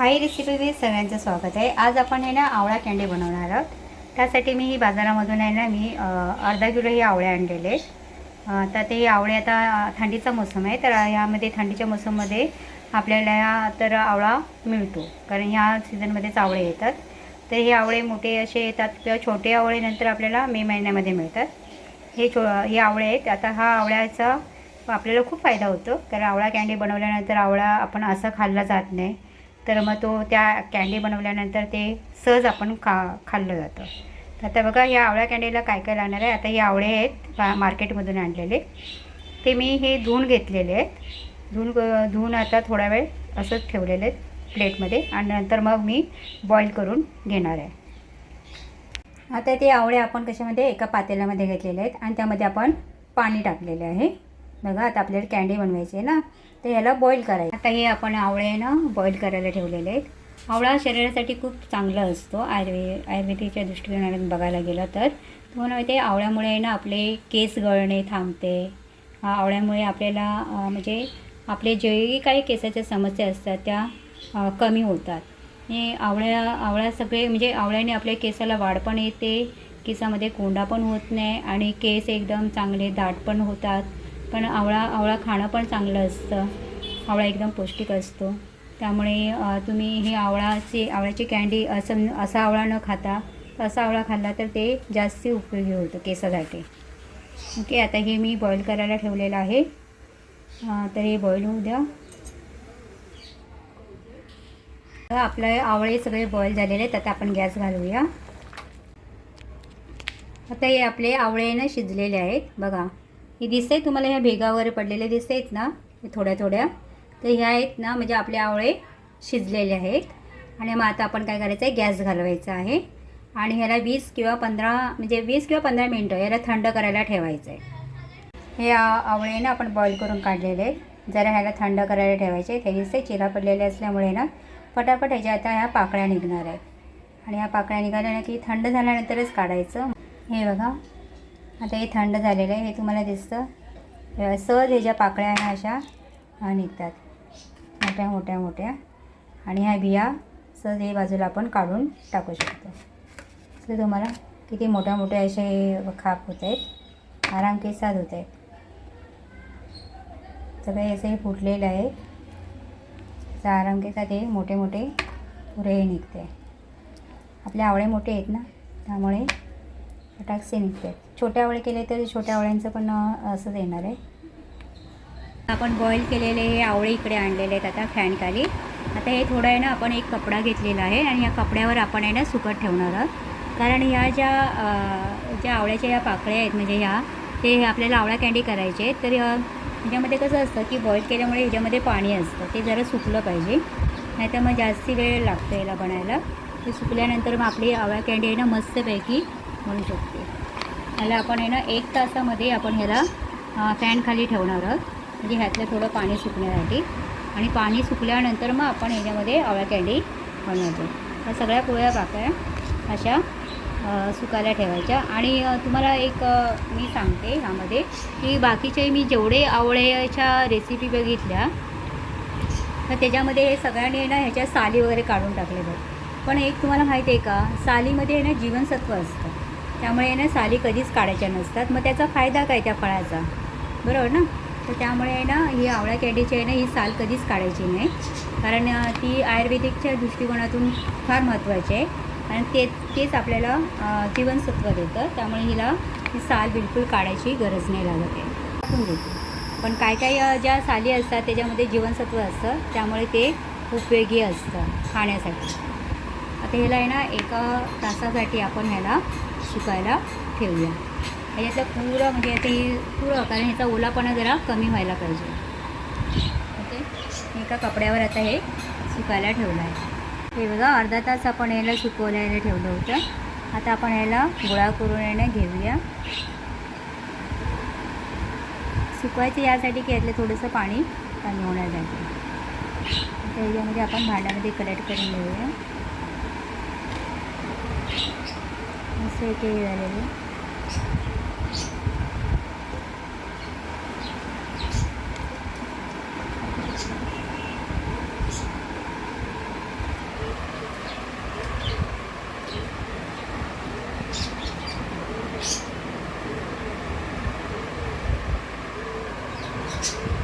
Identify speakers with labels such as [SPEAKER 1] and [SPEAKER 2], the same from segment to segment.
[SPEAKER 1] आई रेसिपीमध्ये सगळ्यांचं स्वागत आहे. आज आपण आहे ना आवळा कँडी बनवणार आहोत. त्यासाठी मी ही बाजारामधून आहे ना मी अर्धा किलो ही आवळे आणलेले आहेत. तर ते आवळे आता थंडीचा मोसम आहे तर यामध्ये थंडीच्या मोसममध्ये आपल्याला तर आवळा मिळतो. कारण ह्या सीझनमध्येच आवळे येतात. तर हे आवळे मोठे असे येतात किंवा छोटे आवळे नंतर आपल्याला मे महिन्यामध्ये मिळतात. हे छो हे आवळे आहेत. आता हा आवळ्याचा आपल्याला खूप फायदा होतो. कारण आवळा कँडी बनवल्यानंतर आवळा आपण असं खाल्ला जात नाही. तर मग तो त्या कँडी बनवल्यानंतर ते सहज आपण खा खाल्लं जातं. तर आता बघा या आवळ्या कँडीला काय काय लागणार आहे? आता हे आवळे आहेत मार्केटमधून आणलेले. ते मी हे धुवून घेतलेले आहेत. धुवून धुवून आता थोडा वेळ असंच ठेवलेले आहेत प्लेटमध्ये आणि नंतर मग मी बॉईल करून घेणार आहे. आता ते आवळे आपण कशामध्ये एका पातेल्यामध्ये घेतलेले आहेत आणि त्यामध्ये आपण पाणी टाकलेले आहे. बघा आता आपल्याला कँडी बनवायची आहे ना तर याला बॉईल करायचं. आता हे आपण आवळे ना बॉईल करायला ठेवलेले आहेत. आवळा शरीरासाठी खूप चांगला असतो आयुर्वे आयुर्वेदिकच्या दृष्टिकोनातून बघायला गेलं तर. तुम्हाला माहिती आहे आवळ्यामुळे ना आपले केस गळणे थांबते. आवळ्यामुळे आपल्याला म्हणजे आपले जे काही केसाच्या समस्या असतात त्या कमी होतात. हे आवळ्या आवळ्या सगळे म्हणजे आवळ्याने आपल्या केसाला वाढ पण येते केसामध्ये कोंडा पण होत नाही आणि केस एकदम चांगले दाट पण होतात. पण आवळा आवळा खाणं पण चांगलं असतं. आवळा एकदम पौष्टिक असतो. त्यामुळे तुम्ही हे आवळाची आवळ्याची कँडी असं असा आवळा न खाता असा आवळा खाल्ला तर ते जास्त उपयोगी होतं केसासाठी. ओके आता हे मी बॉईल करायला ठेवलेलं आहे. तर हे बॉईल होऊ द्या. आपलं आपले आवळे सगळे बॉईल झालेले आहेत. आता आपण गॅस घालूया. आता हे आपले आवळे ना शिजलेले आहेत. बघा. हे दिसतंय तुम्हाला ह्या भेगा वगैरे पडलेले दिसत आहेत ना थोड्या थोड्या. तर ह्या आहेत ना म्हणजे आपले आवळे शिजलेले आहेत. आणि मग आता आपण काय करायचं आहे गॅस घालवायचा आहे. आणि ह्याला वीस किंवा पंधरा म्हणजे वीस किंवा पंधरा मिनटं याला थंड करायला ठेवायचं आहे हे आवळे ना आपण बॉईल करून काढलेले आहेत. जरा ह्याला थंड करायला ठेवायचे ते दिसते चिरा पडलेले असल्यामुळे ना पटापट ह्याच्या आता ह्या पाकळ्या निघणार आहेत. आणि ह्या पाकळ्या निघाल्या ना की थंड झाल्यानंतरच काढायचं. हे बघा आता हे थंड झालेलं आहे. हे तुम्हाला दिसतं. सहज हे ज्या पाकळ्या आहे अशा निघतात. मोठ्या मोठ्या मोठ्या. आणि ह्या बिया सहज हे बाजूला आपण काढून टाकू शकतो. तर तुम्हाला किती मोठ्या मोठ्या असे खाप होत आहेत. आराम केसात होत आहेत. सगळे असे हे फुटलेलं आहे. तर आराम केसात हे मोठे मोठे पुरे हे निघते. आपले आवळे मोठे आहेत ना त्यामुळे फटाकसे निघते छोट्या आवळे केले तर छोट्या आवळ्यांचं पण असंच येणार आहे. आपण बॉईल केलेले हे आवळे इकडे आणलेले आहेत आता फॅनखाली. आता हे थोडं आहे ना आपण एक कपडा घेतलेला आहे आणि या कपड्यावर आपण आहे ना सुकत ठेवणार आहोत. कारण ह्या ज्या ज्या आवळ्याच्या या पाकळ्या आहेत म्हणजे ह्या ते आपल्याला आवळा कँडी करायचे आहेत. तर ह्याच्यामध्ये कसं असतं की बॉईल केल्यामुळे ह्याच्यामध्ये पाणी असतं. ते जरा सुकलं पाहिजे. नाहीतर मग जास्ती वेळ लागतो याला बनायला. ते सुकल्यानंतर मग आपली आवळा कँडी आहे ना मस्तपैकी म्हणू शकते. ह्याला आपण आहे ना एक तासामध्ये आपण ह्याला फॅनखाली ठेवणार आहोत. म्हणजे ह्यातलं थोडं पाणी सुकण्यासाठी. आणि पाणी सुकल्यानंतर मग आपण ह्याच्यामध्ये आवळा कँडी बनवतो. ह्या सगळ्या पोळ्या पाकळ्या अशा सुकायला ठेवायच्या. आणि तुम्हाला एक मी सांगते ह्यामध्ये की बाकीचे मी जेवढे आवळ्याच्या रेसिपी बघितल्या तर त्याच्यामध्ये हे सगळ्यांनी आहे ना ह्याच्या साली वगैरे काढून टाकले बघ. पण एक तुम्हाला माहिती आहे का? सालीमध्ये आहे ना जीवनसत्व असतं. त्यामुळे आहे ना साली कधीच काढायच्या नसतात. मग त्याचा फायदा काय त्या फळाचा? बरोबर ना? तर त्यामुळे आहे ना ही आवळा कॅडीची आहे ना ही साल कधीच काढायची नाही. कारण ती आयुर्वेदिकच्या दृष्टिकोनातून फार महत्त्वाची आहे. कारण ते तेच आपल्याला जीवनसत्व देतं. त्यामुळे हिला ही साल बिलकुल काढायची गरज नाही लागत आहे. टाकून देते पण काय काय ज्या साली असतात त्याच्यामध्ये जीवनसत्व असतं. त्यामुळे ते उपयोगी असतं खाण्यासाठी. आता ह्याला आहे ना एका तासासाठी आपण ह्याला सुकायला ठेवूया. ह्याच्यातलं पुरं म्हणजे आता पुरं कारण ह्याचा ओलापणा जरा कमी व्हायला पाहिजे. ओके? मी एका कपड्यावर आता हे सुकायला ठेवलं आहे. हे बघा अर्धा तास आपण याला सुकवल्याला ठेवलं होतं. आता आपण याला गोळा करून याने घेऊया. सुकवायचं यासाठी की यातलं थोडंसं पाणी कमी होण्यासाठी आता ह्याच्यामध्ये आपण भांड्यामध्ये कलेक्ट करून घेऊया. sevgiye yönelelim. Thank you.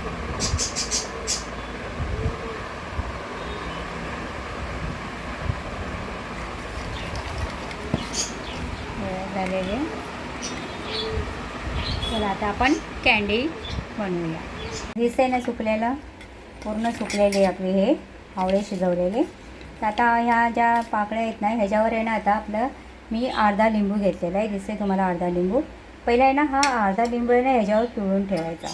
[SPEAKER 1] Candy बनवूया. दिसते ना सुकलेलं? पूर्ण सुकलेली आपले हे. आवळे शिजवलेले. तर आता ह्या ज्या पाकळ्या आहेत ना ह्याच्यावर आहे ना आता आपलं मी अर्धा लिंबू घेतलेला आहे. दिसते तुम्हाला अर्धा लिंबू? पहिला आहे ना हा अर्धा लिंबू आहे ना ह्याच्यावर पिळून ठेवायचा.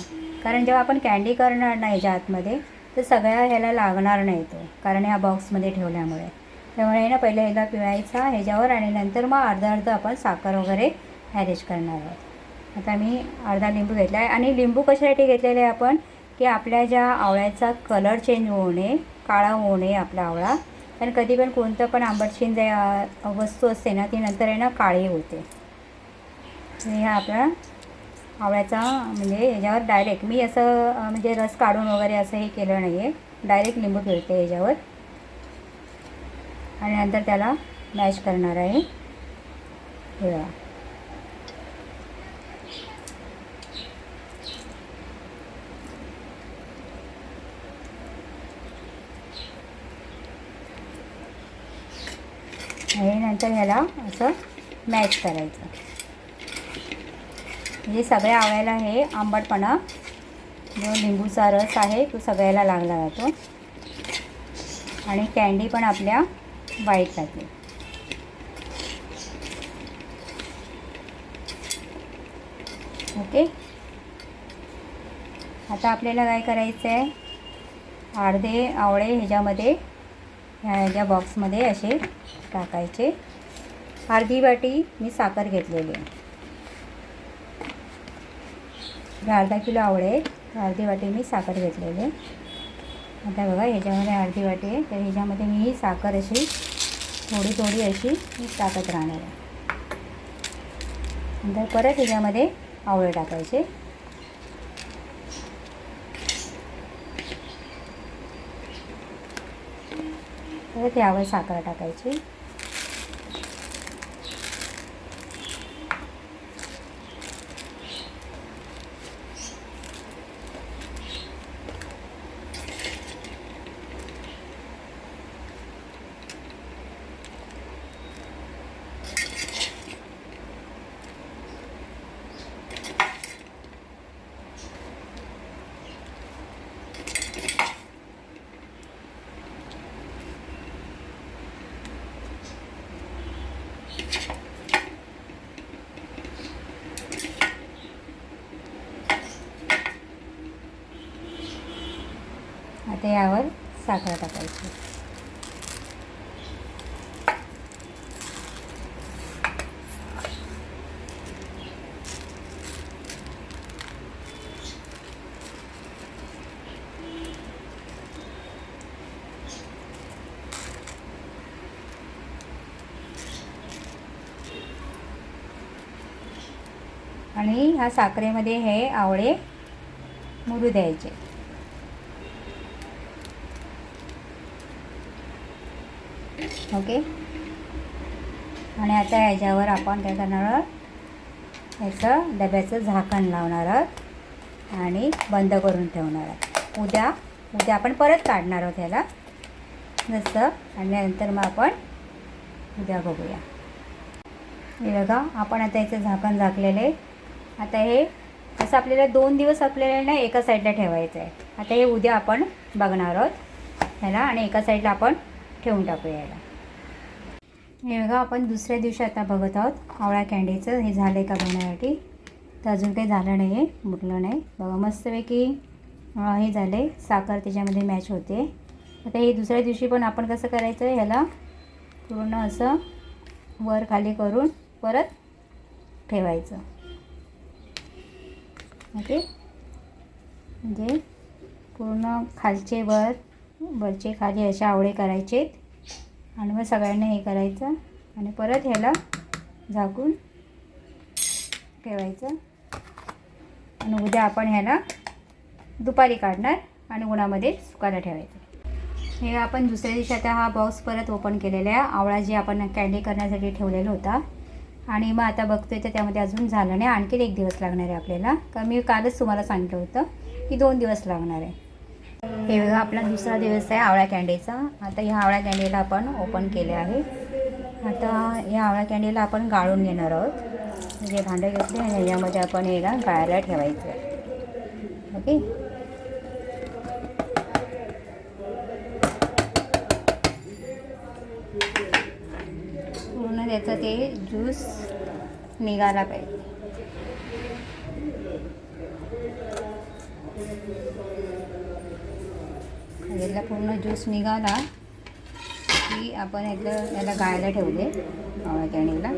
[SPEAKER 1] कारण जेव्हा आपण कॅन्डी करणार ना ह्याच्या आतमध्ये तर सगळ्या ह्याला लागणार नाही तो. कारण ह्या बॉक्समध्ये ठेवल्यामुळे. त्यामुळे आहे ना पहिले ह्याला पिळायचा ह्याच्यावर आणि नंतर मग अर्धा अर्धा आपण साखर वगैरे ॲरेंज करणार आहोत. आता मी अर्धा लिंबू घेतला आहे आणि लिंबू कशासाठी घेतलेले आहे आपण? की आपल्या ज्या आवळ्याचा कलर चेंज होऊ नये काळा होऊ नये आपला आवळा. कारण कधी पण कोणतं पण आंबटशीन जे वस्तू असते ना ती नंतर आहे ना काळी होते. ह्या आपला आवळ्याचा म्हणजे याच्यावर डायरेक्ट मी असं म्हणजे रस काढून वगैरे असं हे केलं नाही आहे डायरेक्ट लिंबू फिरते याच्यावर. आणि नंतर त्याला मॅश करणार आहे. नंतर ह्याला असं मॅच करायचं. म्हणजे सगळ्या आवळ्याला हे आंबटपणा जो लिंबूचा रस आहे तो सगळ्याला लागला जातो. आणि कॅन्डी पण आपल्या वाईट जाते ओके आता आपल्याला काय करायचं आहे अर्धे आवळे ह्याच्यामध्ये ह्या ह्या बॉक्समध्ये असे टाकायचे. अर्धी वाटी मी साखर घेतलेली आहे. अर्धा किलो आवळे अर्धी वाटी मी साखर घेतलेली आहे. आता बघा ह्याच्यामध्ये अर्धी वाटी आहे. तर ह्याच्यामध्ये मी ही साखर अशी थोडी थोडी अशी मी टाकत राहणार आहे. नंतर परत ह्याच्यामध्ये आवळे टाकायचे. परत यावर साखर टाकायची. आता यावर साखर टाकायची. आणि ह्या साखरेमध्ये हे आवळे मुरू द्यायचे. ओके? आणि आता ह्याच्यावर आपण काय करणार आहोत? ह्याचं डब्याचं झाकण लावणार आहोत आणि बंद करून ठेवणार आहोत. उद्या उद्या आपण परत काढणार आहोत ह्याला. जसं आणि नंतर मग आपण उद्या बघूया. हे बघा आपण आता याचं झाकण झाकलेलं आहे. आता हे असं आपल्याला दोन दिवस आपल्याला ना एका साईडला ठेवायचं आहे. आता हे उद्या आपण बघणार आहोत. ह्याला आणि एका साईडला आपण ठेवून टाकूया याला. हे बघा आपण दुसऱ्या दिवशी आता बघत आहोत आवळा कॅन्डीचं हे झालं आहे का बघण्यासाठी तर अजून काही झालं नाही आहे मुटलं नाही. बघा मस्तपैकी हे झालं आहे साखर त्याच्यामध्ये मॅच होते. आता हे दुसऱ्या दिवशी पण आपण कसं करायचं आहे ह्याला पूर्ण असं वर खाली करून परत ठेवायचं. ओके? म्हणजे पूर्ण खालचे वर वरचे खाली असे आवळे करायचे आणि मग सगळ्यांना हे करायचं आणि परत ह्याला झाकून ठेवायचं. आणि उद्या आपण ह्याला दुपारी काढणार आणि उन्हामध्ये सुकायला ठेवायचं. हे आपण दुसऱ्या दिवशी आता हा बॉक्स परत ओपन केलेला आहे. आवळा जे आपण कॅन्डी करण्यासाठी ठेवलेला होता. आणि मग आता बघतोय तर त्यामध्ये अजून झालं नाही. आणखीन एक दिवस लागणार आहे आपल्याला. कारण मी कालच तुम्हाला सांगितलं होतं की दोन दिवस लागणार आहे. हे बघा आपला दुसरा दिवस आहे आवळा कॅन्डीचा आता ह्या आवळा कॅन्डीला आपण ओपन केले आहे. आता या आवळा कॅन्डीला आपण गाळून घेणार आहोत. जे भांडं घेतले आणि ह्याच्यामध्ये आपण याला गाळायला ठेवायचं आहे. ओके? पूर्ण त्याचं ते ज्यूस निघाला पाहिजे. याला पूर्ण ज्यूस निघाला की आपण यातलं याला गाळायला ठेवले आवळा कॅणीला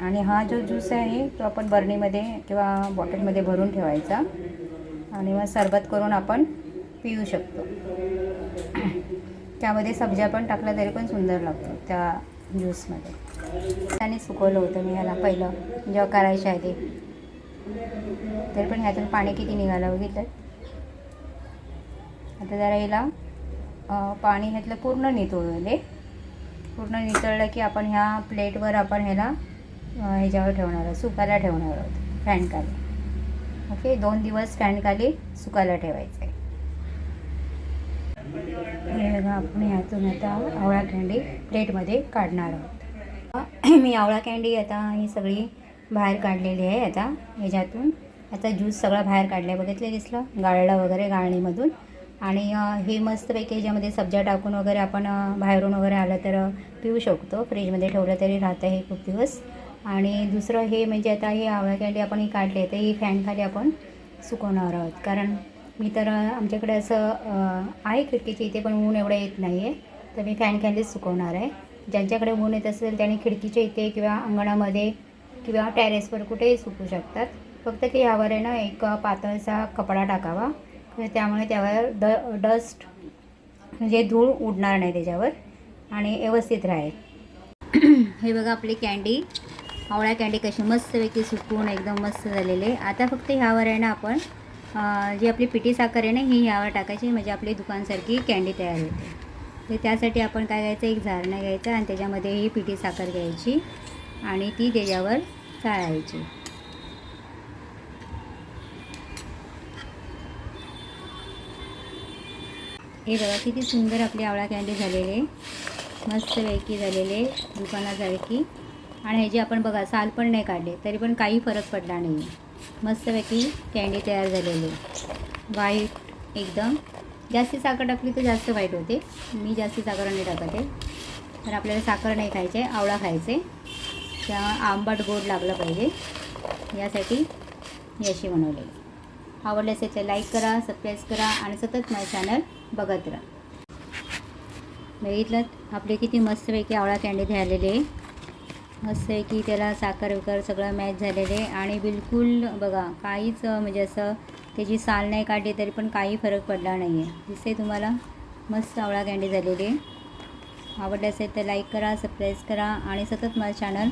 [SPEAKER 1] आणि हा जो ज्यूस आहे तो आपण बर्नीमध्ये किंवा बॉटलमध्ये भरून ठेवायचा आणि मग सरबत करून आपण पिऊ शकतो. त्यामध्ये सब्ज्या पण टाकल्या तरी पण सुंदर लागतो त्या ज्यूसमध्ये. त्याने सुकवलं होतं मी ह्याला पहिलं जेव्हा करायच्या आहे ते. तरी पण ह्यातून पाणी किती निघालं बघितलं आता जरा हिला पाणी ह्यातलं पूर्ण नितळले पूर्ण नितळलं की आपण ह्या प्लेटवर आपण ह्याला ह्याच्यावर ठेवणार आहोत सुकायला ठेवणार आहोत फॅनखाली. ओके दोन दिवस फॅनखाली सुकायला ठेवायचं आहे हे बघा आपण ह्यातून आता आवळा कँडी प्लेटमध्ये काढणार आहोत. मी आवळा कँडी आता ही सगळी बाहेर काढलेली आहे आता ह्याच्यातून. आता ज्यूस सगळा बाहेर काढला आहे बघितलं दिसलं? गाळला वगैरे गाळणीमधून. आणि हे मस्तपैकी ह्याच्यामध्ये सब्जा टाकून वगैरे आपण बाहेरून वगैरे आलं तर पिऊ शकतो. फ्रीजमध्ये ठेवलं तरी राहतं हे खूप दिवस. आणि दुसरं हे म्हणजे आता हे आवळा आपण ही काढले तर ही फॅनखाली आपण सुकवणार आहोत. कारण मी तर आमच्याकडे असं आहे खिडकीची इथे पण ऊन एवढं येत नाही आहे तर मी फॅनखालीच सुकवणार आहे. ज्यांच्याकडे ऊन येत असेल त्यांनी खिडकीच्या इथे किंवा अंगणामध्ये किंवा टेरेसवर कुठेही सुकू शकतात. फक्त की यावर आहे ना एक पातळसा कपडा टाकावा. म्हणजे त्यामुळे त्यावर ड डस्ट म्हणजे धूळ उडणार नाही त्याच्यावर आणि व्यवस्थित राहील. हे बघा आपली कँडी आवळ्या कँडी कशी मस्तपैकी सुकून एकदम मस्त झालेले. आता फक्त ह्यावर आहे ना आपण जी आपली पिठी साखर आहे ना ही ह्यावर टाकायची. म्हणजे आपली दुकानसारखी कँडी तयार होते. तर त्यासाठी आपण काय घ्यायचं? एक झारणं घ्यायचं आणि त्याच्यामध्ये ही पिठी साखर घ्यायची आणि ती त्याच्यावर चाळायची. हे बघा किती सुंदर आपली आवळा कँडी झालेली. आहे मस्तपैकी झालेले दुकानासारखी आणि ह्याची आपण बघा साल पण नाही काढले तरी पण काही फरक पडला नाही. मस्तपैकी कँडी तयार झालेली. वाईट व्हाईट एकदम. जास्ती साखर टाकली तर जास्त वाईट होते. मी जास्ती साखर नाही टाकत. तर आपल्याला साखर नाही खायचे आवळा खायचे. त्या आंबट गोड लागलं पाहिजे. यासाठी मी अशी बनवलेली. आवडल्यास असेल लाईक करा सबस्क्राईब करा आणि सतत माझं चॅनल बघत राहा बघितलं? आपले किती मस्तपैकी आवळा कँडी झालेले. आहे मस्तपैकी त्याला साखर विकर सगळं मॅच झालेले. आणि बिलकुल बघा काहीच म्हणजे असं त्याची साल नाही काढली तरी पण काही फरक पडला नाही आहे दिसते तुम्हाला? मस्त आवळा कँडी झालेली. आहे आवडले असेल तर लाईक करा सबस्क्राईब करा आणि सतत माझं चॅनल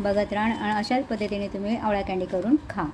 [SPEAKER 1] बघत राहा आणि अशाच पद्धतीने तुम्ही आवळा कँडी करून खा.